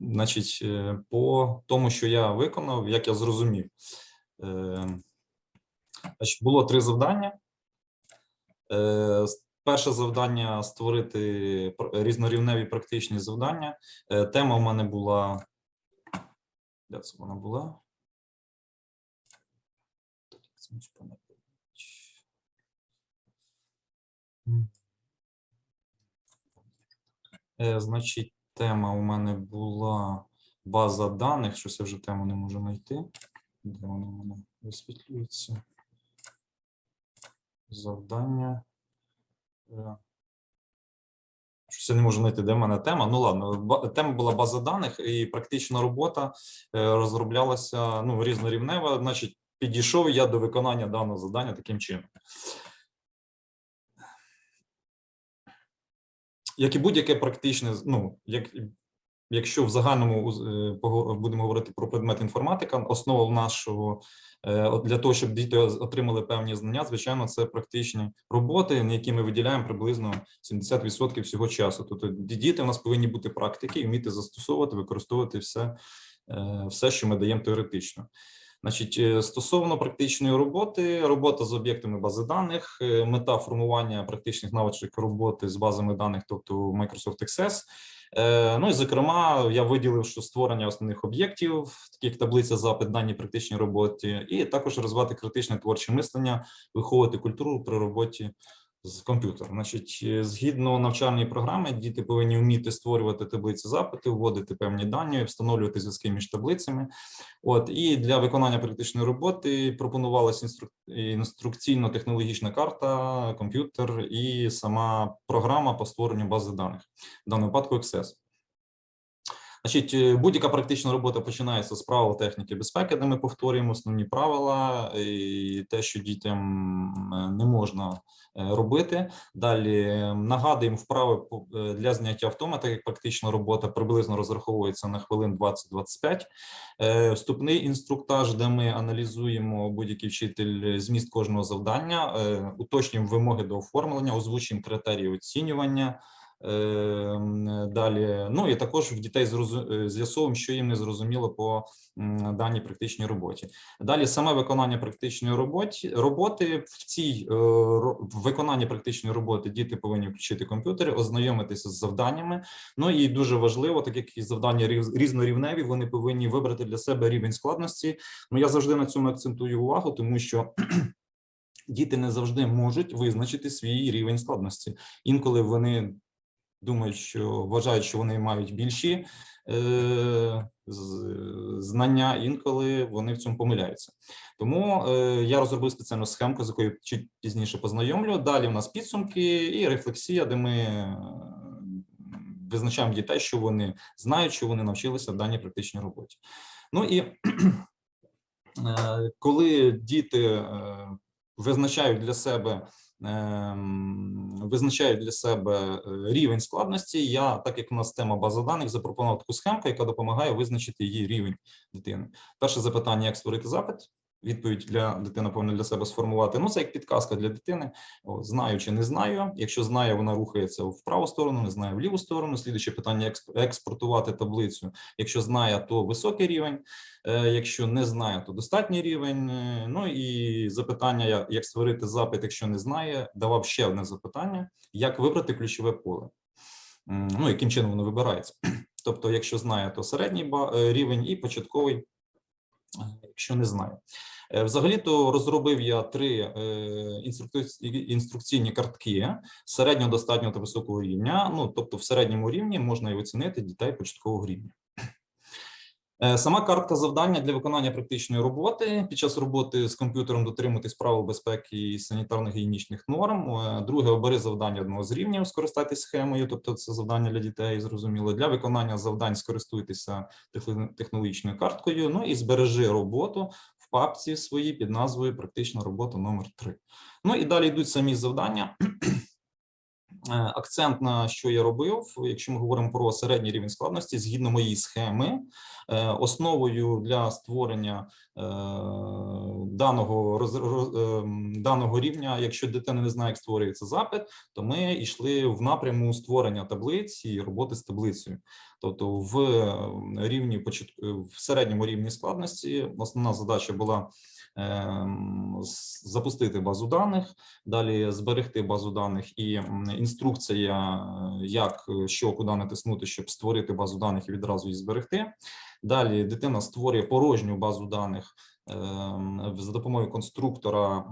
Значить, е, по тому, що я виконав, як я зрозумів, Е, значить, було три завдання. Е, Перше завдання створити різнорівневі практичні завдання. Тема в мене була. Де це вона була? Значить, тема у мене була база даних. Щось я вже тему не можу знайти. Де вона мене висвітлюється? Завдання. Е, Щось я не можу знайти, де в мене тема. Ну ладно, тема була база даних, і практична робота е, розроблялася ну, різнорівнева. Значить, підійшов я до виконання даного завдання таким чином. Як і будь-яке практичне, ну, як, якщо в загальному е, будемо говорити про предмет інформатика, основа нашого е, для того, щоб діти отримали певні знання, звичайно, це практичні роботи, на які ми виділяємо приблизно 70% всього часу. Тобто діти у нас повинні бути практики і вміти застосовувати, використовувати все, е, все, що ми даємо теоретично. Значить, е, стосовно практичної роботи, робота з об'єктами бази даних, е, мета формування практичних навичок роботи з базами даних, тобто Microsoft Access. Е, Ну і зокрема, я виділив, що створення основних об'єктів, таких таблиця запит, дані практичній роботі, і також розвивати критичне творче мислення, виховувати культуру при роботі з комп'ютера. Значить, е, згідно навчальної програми, діти повинні вміти створювати таблиці запити, вводити певні дані, встановлювати зв'язки між таблицями. От і для виконання практичної роботи пропонувалася інструк... інструкційно-технологічна карта, комп'ютер і сама програма по створенню бази даних, в даному випадку Access. Значить, е, будь-яка практична робота починається з правил техніки безпеки, де ми повторюємо основні правила і те, що дітям е, не можна е, робити. Далі е, нагадуємо вправи е, для зняття втоми, так як практична робота приблизно розраховується на хвилин 20-25. Е, Вступний інструктаж, де ми аналізуємо будь-який вчитель зміст кожного завдання, е, уточнюємо вимоги до оформлення, озвучуємо критерії оцінювання. Е, м, Далі, ну і також в дітей е, з'ясовуємо, що їм не зрозуміло по даній практичній роботі. Далі саме виконання практичної роботи роботи в цій е, в виконанні практичної роботи діти повинні включити комп'ютери, ознайомитися з завданнями. Ну і дуже важливо, так як і завдання різ- різнорівневі, вони повинні вибрати для себе рівень складності. Ну я завжди на цьому акцентую увагу, тому що. Діти не завжди можуть визначити свій рівень складності. Інколи вони думають, що вважають, що вони мають більші е, знання, інколи вони в цьому помиляються. Тому е, я розробив спеціальну схемку, з якою чуть пізніше познайомлю. Далі у нас підсумки і рефлексія, де ми е, визначаємо дітей, що вони знають, що вони навчилися в даній практичній роботі. Ну і е, коли діти е, визначають для себе визначають для себе е, рівень складності. Я, так як у нас тема база даних, запропонував таку схемку, яка допомагає визначити її рівень дитини. Перше запитання: як створити запит? Відповідь для дитини повинна для себе сформувати. Ну, це як підказка для дитини. Знаю чи не знаю. Якщо знає, вона рухається в праву сторону, не знає в ліву сторону. Слідуюче питання: експ- експортувати таблицю. Якщо знає, то високий рівень. Е, Якщо не знає, то достатній рівень. Е, Ну і запитання, як створити запит, якщо не знає, давав ще одне запитання: як вибрати ключове поле? Ну, яким чином воно вибирається? Тобто, якщо знає, то середній е, рівень і початковий, якщо не знає. Е, Взагалі-то розробив я три е, інструкційні картки середнього, достатнього та високого рівня. Ну, тобто, в середньому рівні можна і оцінити дітей початкового рівня. Е, Сама картка завдання для виконання практичної роботи під час роботи з комп'ютером дотримуватись правил безпеки і санітарно-гігієнічних норм. Е, Друге, обери завдання одного з рівнів, скористайтесь схемою, тобто це завдання для дітей, зрозуміло. Для виконання завдань скористуйтеся технологічною карткою. Ну і збережи роботу в папці своїй під назвою Практична робота номер 3 Ну і далі йдуть самі завдання. Е, Акцент на що я робив, якщо ми говоримо про середній рівень складності, згідно моєї схеми, е, основою для створення даного роз- роз- е, даного рівня, якщо дитина не знає, як створюється запит, то ми йшли в напряму створення таблиці і роботи з таблицею. Тобто, в е, рівні в середньому рівні складності основна задача була ем, запустити базу даних, далі зберегти базу даних і інструкція, е, як е, що куди натиснути, щоб створити базу даних і відразу її зберегти. Далі дитина створює порожню базу даних ем, за допомогою конструктора,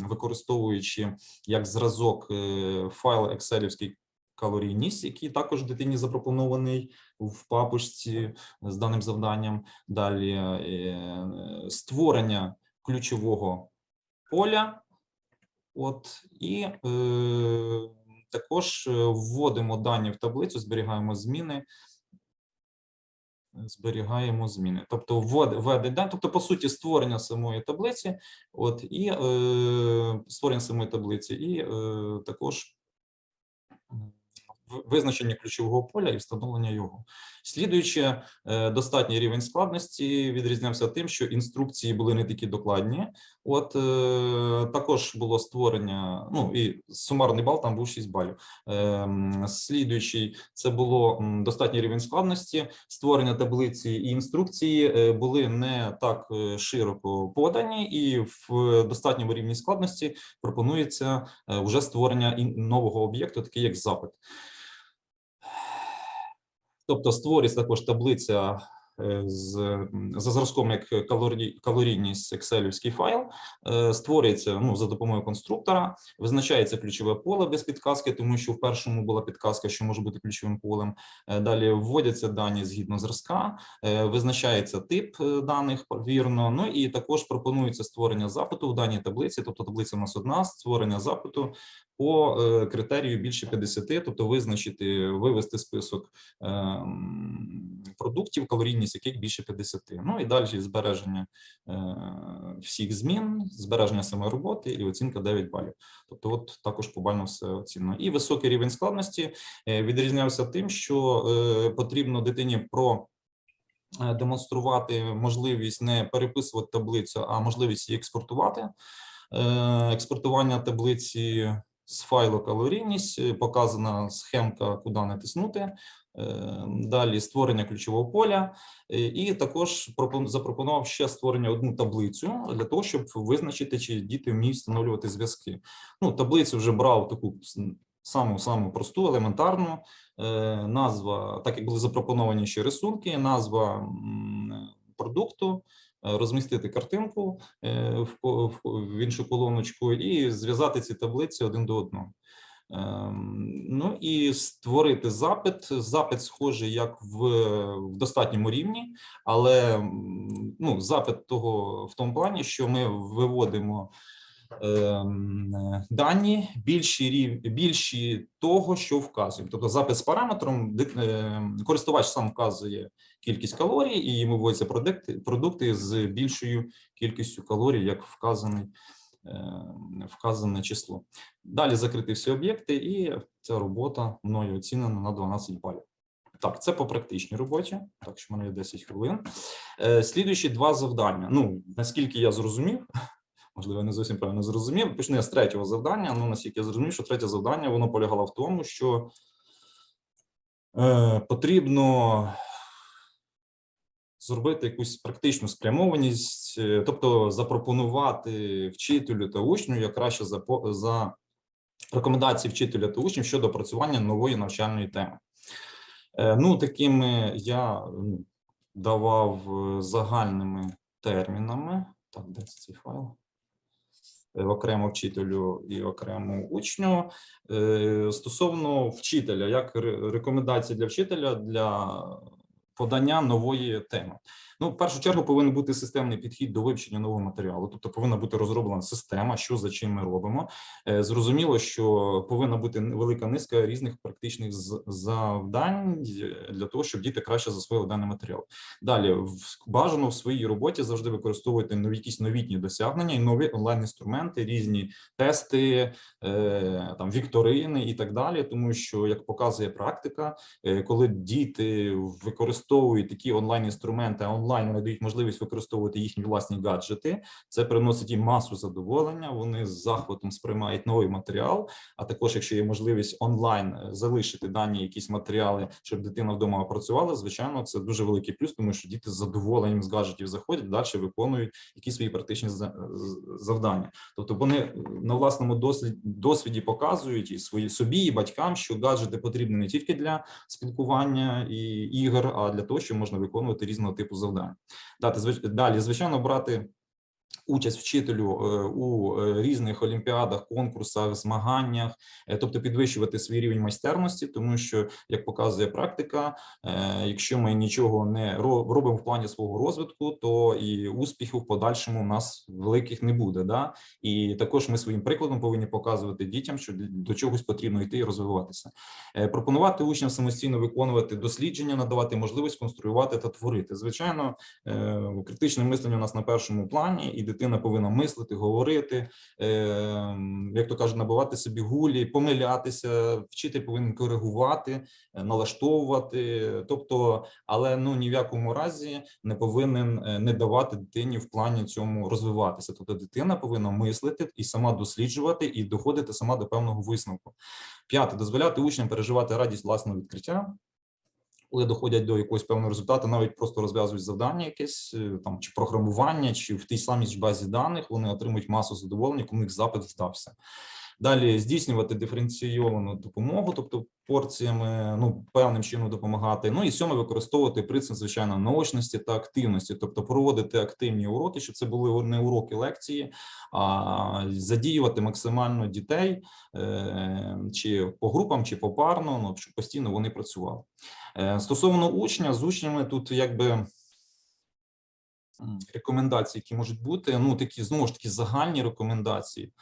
використовуючи як зразок е, файл екселівський калорійність, який також дитині запропонований в папочці з даним завданням. Далі е, створення ключового поля. От і е, також е, вводимо дані в таблицю, зберігаємо зміни. Зберігаємо зміни, тобто введення, да? тобто по суті створення самої таблиці, от і е, створення самої таблиці, і е, також визначення ключового поля і встановлення його. Слідуючи, е, достатній рівень складності відрізнявся тим, що інструкції були не такі докладні. От е, також було створення. Ну і сумарний бал там був 6 балів. Ем, Слідуючий це було достатній рівень складності. Створення таблиці і інструкції е, були не так широко подані, і в достатньому рівні складності пропонується вже створення нового об'єкту, такий як запит. Тобто створюється також таблиця е, з за зразком як калорій, калорійність екселівський файл, е, створюється ну, за допомогою конструктора, визначається ключове поле без підказки, тому що в першому була підказка, що може бути ключовим полем. Е, Далі вводяться дані згідно зразка, визначається тип даних вірно. Ну і також пропонується створення запиту в даній таблиці. Тобто таблиця у нас одна створення запиту по е, критерію більше 50, тобто визначити, вивести список ем, продуктів, калорійність яких більше 50. Ну і далі збереження е, всіх змін, збереження самої роботи і оцінка 9 балів. Тобто, от також побально все оцінено. І високий рівень складності е, відрізнявся тим, що потрібно дитині про демонструвати можливість не переписувати таблицю, а можливість її експортувати. Експортування таблиці з файлу калорійність, е, показана схемка, куди натиснути. Е, Далі створення ключового поля, Е, і також запропонував ще створення одну таблицю для того, щоб визначити, чи діти вміють встановлювати зв'язки. Ну, таблицю вже брав таку саму саму просту, елементарну назва, так як були запропоновані ще рисунки, назва продукту, розмістити картинку е, в, іншу колоночку і зв'язати ці таблиці один до одного. Ем, Ну і створити запит. Запит схожий як в, в достатньому рівні, але ну, запит того в тому плані, що ми виводимо ем, е, дані більші рів, більші того, що вказуємо. Тобто запит з параметром ди- е, користувач сам вказує кількість калорій, і йому вводяться продукти, продукти з більшою кількістю калорій, як вказаний. е, Вказане число. Далі закрити всі об'єкти, і ця робота мною оцінена на 12 балів. Так, це по практичній роботі. Так що в мене є 10 хвилин. Е, Слідуючі два завдання. Ну, наскільки я зрозумів, можливо, я не зовсім правильно зрозумів. Почну я з третього завдання. Ну, наскільки я зрозумів, що третє завдання воно полягало в тому, що е, потрібно зробити якусь практичну спрямованість, е, тобто запропонувати вчителю та учню як краще за, за рекомендації вчителя та учнів щодо опрацювання нової навчальної теми. Е, Ну, такими я давав е, загальними термінами. Так, де це цей файл? Окремо вчителю і окремо учню. Стосовно вчителя, як ре- рекомендації для вчителя для подання нової теми. Ну, в першу чергу повинен бути системний підхід до вивчення нового матеріалу, тобто повинна бути розроблена система, що за чим ми робимо. Е, Зрозуміло, що повинна бути велика низка різних практичних завдань для того, щоб діти краще засвоїли даний матеріал. Далі бажано в своїй роботі завжди використовувати нові якісь новітні досягнення і нові онлайн інструменти, різні тести, е, там вікторини і так далі. Тому що, як показує практика, е, коли діти використовують такі онлайн інструменти, а онлайн вони дають можливість використовувати їхні власні гаджети, це приносить їм масу задоволення. Вони з захватом сприймають новий матеріал. А також, якщо є можливість онлайн е, залишити дані якісь матеріали, щоб дитина вдома опрацювала, звичайно, це дуже великий плюс, тому що діти з задоволенням з гаджетів заходять далі, виконують якісь свої практичні за- завдання. Тобто вони на власному досвід, досвіді показують і свої собі, і батькам, що гаджети потрібні не тільки для спілкування і ігор, а для того, що можна виконувати різного типу завдань. Звич- далі, звичайно, брати. Участь вчителю е, у е, різних олімпіадах, конкурсах, змаганнях, е, тобто підвищувати свій рівень майстерності, тому що, як показує практика, якщо ми нічого не робимо в плані свого розвитку, то і успіхів в подальшому у нас великих не буде. Да? І також ми своїм прикладом повинні показувати дітям, що до чогось потрібно йти і розвиватися. Пропонувати учням самостійно виконувати дослідження, надавати можливість конструювати та творити. Звичайно, критичне мислення у нас на першому плані, і дитина повинна мислити, говорити, е, як то кажуть, набивати собі гулі, помилятися. Вчитель повинен коригувати, е, налаштовувати. Тобто, але ну ні в якому разі не повинен е, не давати дитині в плані цьому розвиватися. Тобто, дитина повинна мислити і сама досліджувати, і доходити сама до певного висновку. П'яте дозволяти учням переживати радість власного відкриття. Коли доходять до якогось певного результату, навіть просто розв'язують завдання, якесь е, там чи програмування, чи в тій самій ж базі даних, вони отримують масу задоволення, кому їх запит вдався. Далі здійснювати диференційовану допомогу, тобто порціями, ну певним чином допомагати. Ну і сьоме використовувати принцип звичайно наочності та активності, тобто проводити активні уроки, щоб це були не уроки лекції, а задіювати максимально дітей е, чи по групам, чи попарно, ну щоб постійно вони працювали. Е, Стосовно учня, з учнями тут якби рекомендації, які можуть бути, ну такі знову ж таки загальні рекомендації.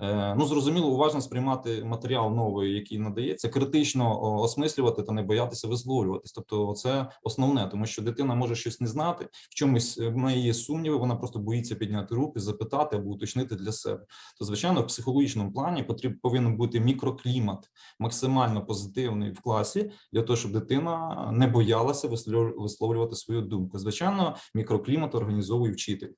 Е, Ну, зрозуміло, уважно сприймати матеріал новий, який надається, критично осмислювати та не боятися висловлюватись. Тобто, це основне, тому що дитина може щось не знати, в чомусь е, в неї є сумніви, вона просто боїться підняти руки, запитати або уточнити для себе. То, звичайно, в психологічному плані потріб повинен бути мікроклімат максимально позитивний в класі для того, щоб дитина не боялася висловлю- висловлювати свою думку. Звичайно, мікроклімат організовує вчитель.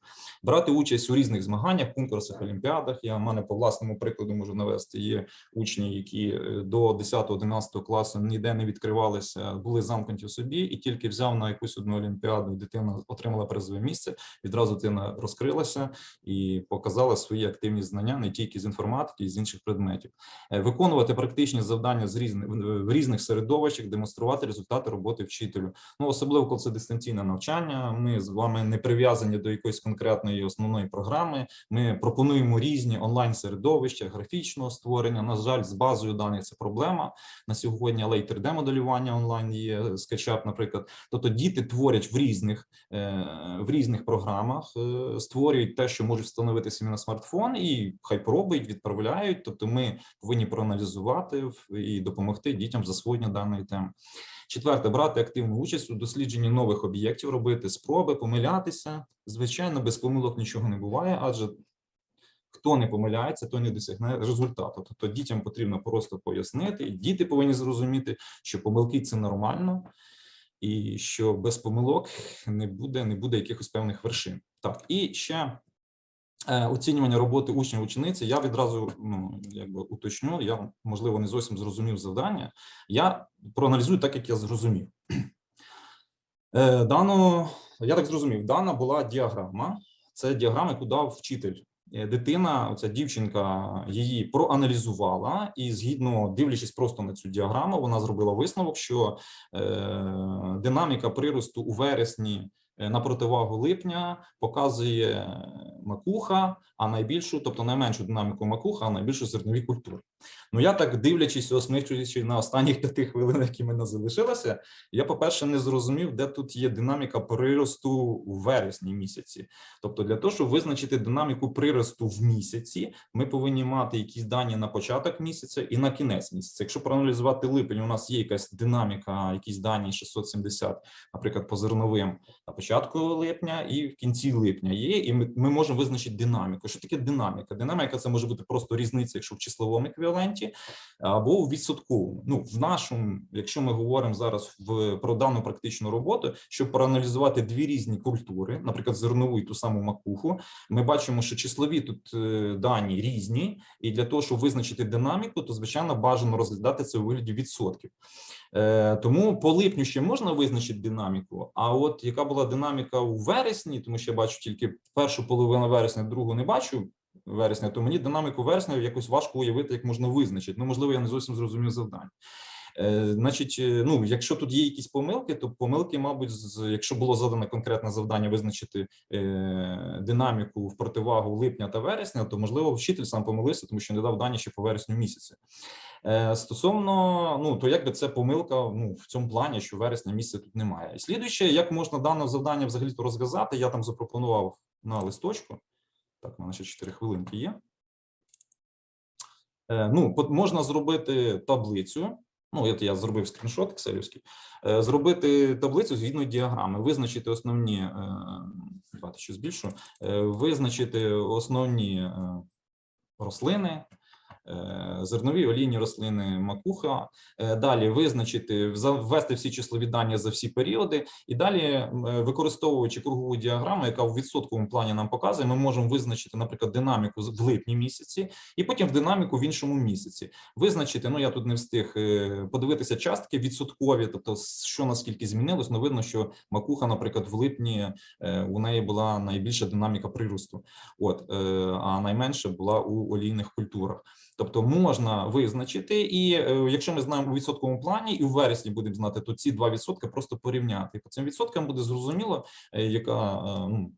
Брати участь у різних змаганнях, конкурсах, олімпіадах. Я в мене по власному прикладу можу навести. Є учні, які е, до 10-11 класу ніде не відкривалися, були замкнуті в собі, і тільки взяв на якусь одну олімпіаду, і дитина отримала призове місце. Відразу дитина розкрилася і показала свої активні знання не тільки з інформатики, і з інших предметів. Е, Виконувати практичні завдання з різних в різних середовищах, демонструвати результати роботи вчителю. Ну особливо коли це дистанційне навчання. Ми з вами не прив'язані до якоїсь конкретної основної програми. Ми пропонуємо різні онлайн середовища графічного створення. На жаль, з базою даних це проблема на сьогодні, але й 3D-моделювання онлайн є SketchUp, наприклад. Тобто діти творять в різних е, в різних програмах, е, створюють те, що можуть встановити собі на смартфон, і хай пробують, відправляють. Тобто, ми повинні проаналізувати і допомогти дітям в засвоєнні даної теми. Четверте, брати активну участь у дослідженні нових об'єктів, робити спроби, помилятися. Звичайно, без помилок нічого не буває, адже хто не помиляється, той не досягне результату. Тобто дітям потрібно просто пояснити, і діти повинні зрозуміти, що помилки це нормально, і що без помилок не буде, не буде якихось певних вершин. Так, і ще е, оцінювання роботи учнів учениці. Я відразу ну якби уточню. Я можливо не зовсім зрозумів завдання. Я проаналізую так, як я зрозумів. Е, Дано, я так зрозумів, дана була діаграма. Це діаграма, яку дав вчитель. Е, Дитина, оця дівчинка, її проаналізувала, і згідно дивлячись просто на цю діаграму, вона зробила висновок, що е, динаміка приросту у вересні на противагу липня показує е, макуха, а найбільшу, тобто найменшу динаміку макуха, а найбільшу зернові культури. Ну я так дивлячись, осмислюючи на останніх п'яти хвилин, які мене залишилося, я, по-перше, не зрозумів, де тут є динаміка приросту у вересні місяці. Тобто, для того, щоб визначити динаміку приросту в місяці, ми повинні мати якісь дані на початок місяця і на кінець місяця. Якщо проаналізувати липень, у нас є якась динаміка, якісь дані 670, наприклад, по зерновим на початку липня і в кінці липня є, і ми, ми можемо визначити динаміку. Що таке динаміка? Динаміка це може бути просто різниця, якщо в числовому еквіваленті, або в відсотковому. Ну, в нашому, якщо ми говоримо зараз в про дану практичну роботу, щоб проаналізувати дві різні культури, наприклад, зернову і ту саму макуху, ми бачимо, що числові тут е, дані різні, і для того, щоб визначити динаміку, то звичайно бажано розглядати це у вигляді відсотків. Е, Тому по липню ще можна визначити динаміку. А от яка була динаміка у вересні, тому що я бачу тільки першу половину вересня, другу не бачу вересня, то мені динаміку вересня якось важко уявити, як можна визначити. Ну, можливо, я не зовсім зрозумів завдання. Е, Значить, е, ну якщо тут є якісь помилки, то помилки, мабуть, з якщо було задано конкретне завдання визначити динаміку в противагу липня та вересня, то можливо вчитель сам помилився, тому що не дав дані ще по вересню місяці. Е, Стосовно, ну то якби це помилка ну в цьому плані, що вересня місяця тут немає. І слідуюче, як можна дане завдання взагалі то розв'язати, я там запропонував на листочку. Так, у мене ще 4 хвилинки є. Е, Ну, можна зробити таблицю. Ну, от я зробив скріншот екселівський, е, зробити таблицю згідно діаграми, визначити основні, давайте ще збільшу, визначити основні рослини, зернові олійні рослини макуха, е, далі визначити, ввести всі числові дані за всі періоди, і далі, е, використовуючи кругову діаграму, яка в відсотковому плані нам показує, ми можемо визначити, наприклад, динаміку в липні місяці, і потім в динаміку в іншому місяці. Визначити, ну я тут не встиг е, подивитися частки відсоткові, тобто що наскільки змінилось. Ну видно, що макуха, наприклад, в липні е, у неї була найбільша динаміка приросту, от е, а найменша була у олійних культурах. Тобто можна визначити, і е, якщо ми знаємо у відсотковому плані, і в вересні будемо знати, то ці 2% просто порівняти. По цим відсоткам буде зрозуміло, е, яка е, ну.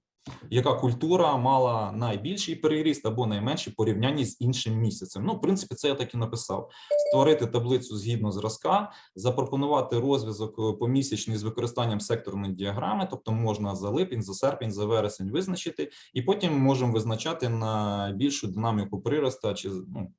Яка культура мала найбільший переріст або найменший порівнянні з іншим місяцем? Ну, в принципі, це я так і написав: створити таблицю згідно зразка, запропонувати розв'язок помісячний з використанням секторної діаграми, тобто можна за липень, за серпень, за вересень визначити, і потім можемо визначати на більшу динаміку прироста чи ну,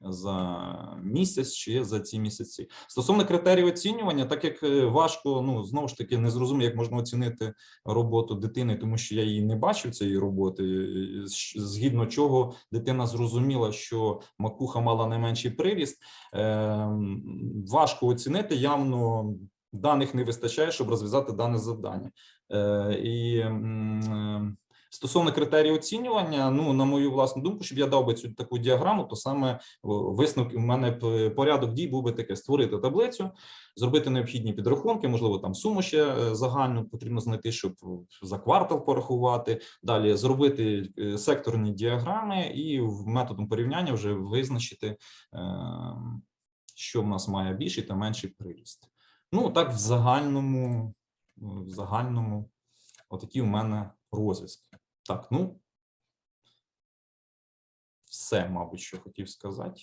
за місяць чи за ці місяці. Стосовно критерій оцінювання, так як е, важко, ну знову ж таки, не зрозумію, як можна оцінити роботу дитини, тому що я її не бачив цієї роботи, е, згідно чого дитина зрозуміла, що макуха мала найменший приріст. Ем, Важко оцінити, явно даних не вистачає, щоб розв'язати дане завдання. Е, І м, е, Стосовно критерії оцінювання, ну на мою власну думку, щоб я дав би цю таку діаграму, то саме висновки у мене порядок дій був би таке: створити таблицю, зробити необхідні підрахунки, можливо, там суму ще е, загальну потрібно знайти, щоб за квартал порахувати. Далі зробити е, секторні діаграми і методом порівняння вже визначити, е, що в нас має більший та менший приріст. Ну так, в загальному, в загальному, отакі у мене розв'язки. Так, ну все, мабуть, що хотів сказати.